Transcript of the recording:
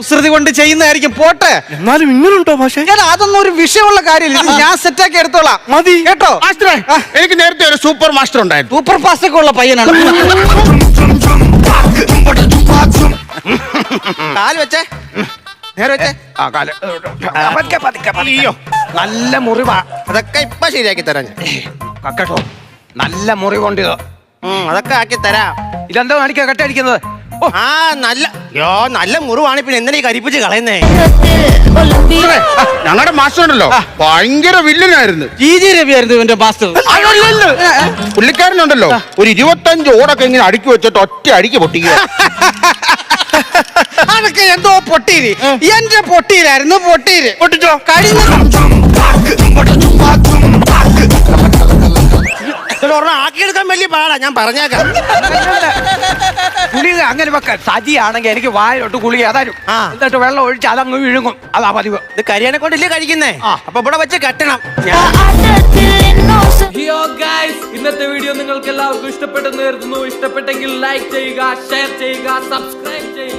കുസൃതി കൊണ്ട് ചെയ്യുന്നതായിരിക്കും. പോട്ടെ. എന്നാലും ഇങ്ങനുണ്ടോ പക്ഷേ ഞാൻ അതൊന്നും ഒരു വിഷയമുള്ള കാര്യമില്ല. ഇത് ഞാൻ സെറ്റാക്കി എടുത്തോളാം. മതി. കേട്ടോ? മാസ്റ്ററെ എനിക്ക് നേരത്തെ ഒരു സൂപ്പർ മാസ്റ്റർ ഉണ്ടായിരുന്നു. സൂപ്പർ ഫാസ്റ്റ് ഒക്കെ ഉള്ള പയ്യനാണ് കാൽ വെച്ചേ. നേരെ വെച്ചേ. ആ കാൽ. പതുക്കെ, പതുക്കെ, പതുക്കെ. അയ്യോ. നല്ല മുറിവാ. അതൊക്കെ ഇപ്പൊ ശരിയാക്കി തരാം ഞാൻ. കക്കട്ടോ. നല്ല മുറിവുണ്ട് ഇത്. ഉം, അതൊക്കെ ആക്കി തരാം. ഇതെന്തോ കാണിക്കാ കട്ടടിക്കുന്നത് ആ നല്ല യോ നല്ല മുറിവാണ്. പിന്നെ എന്തിനാ ഈ കരിപ്പിച്ച് കളയുന്നേ? ഞങ്ങളുടെ മാസ്റ്റർ ഉണ്ടല്ലോ. ഭയങ്കര വില്ലനായിരുന്നു ജി ജി രവി ആയിരുന്നു ഇവന്റെ മാസ്റ്റർ അല്ലല്ല. പുള്ളിക്കാരനുണ്ടല്ലോ. ഒരു ഇരുപത്തഞ്ച് ഓടൊക്കെ ഇങ്ങനെ അടുക്കി വെച്ചിട്ട് ഒറ്റ അടിക്ക് പൊട്ടിക്കുക. അതൊക്കെ എന്തോ പൊട്ടീര്. എന്റെ പൊട്ടീരായിരുന്നു പൊട്ടീര്. പൊട്ടിച്ചോ? കഴിഞ്ഞ ആക്കിയെടുക്കാൻ വലിയ പാടാ. ഞാൻ പറഞ്ഞേക്കാം. ഗുളിക അങ്ങനെ വെക്ക. സജിയാണെങ്കിൽ എനിക്ക് വായിലോട്ട് ഗുളിക അതാരും ആ. എന്നിട്ട് വെള്ളം ഒഴിച്ച് അതങ്ങ് വിഴുങ്ങും. അതാ പതിവ്. ഇത് കരിയാനെ കൊണ്ടില്ലേ കഴിക്കുന്നേ? ആ. അപ്പൊ ഇവിടെ വെച്ച് കെട്ടണം. ഞാൻ ഹിയോ ഗൈസ് ഇന്നത്തെ വീഡിയോ നിങ്ങൾക്ക് എല്ലാവർക്കും ഇഷ്ടപ്പെട്ടെന്ന് കരുതുന്നു. ഇഷ്ടപ്പെട്ടെങ്കിൽ ലൈക്ക് ചെയ്യുക ഷെയർ ചെയ്യുക സബ്സ്ക്രൈബ് ചെയ്യുക.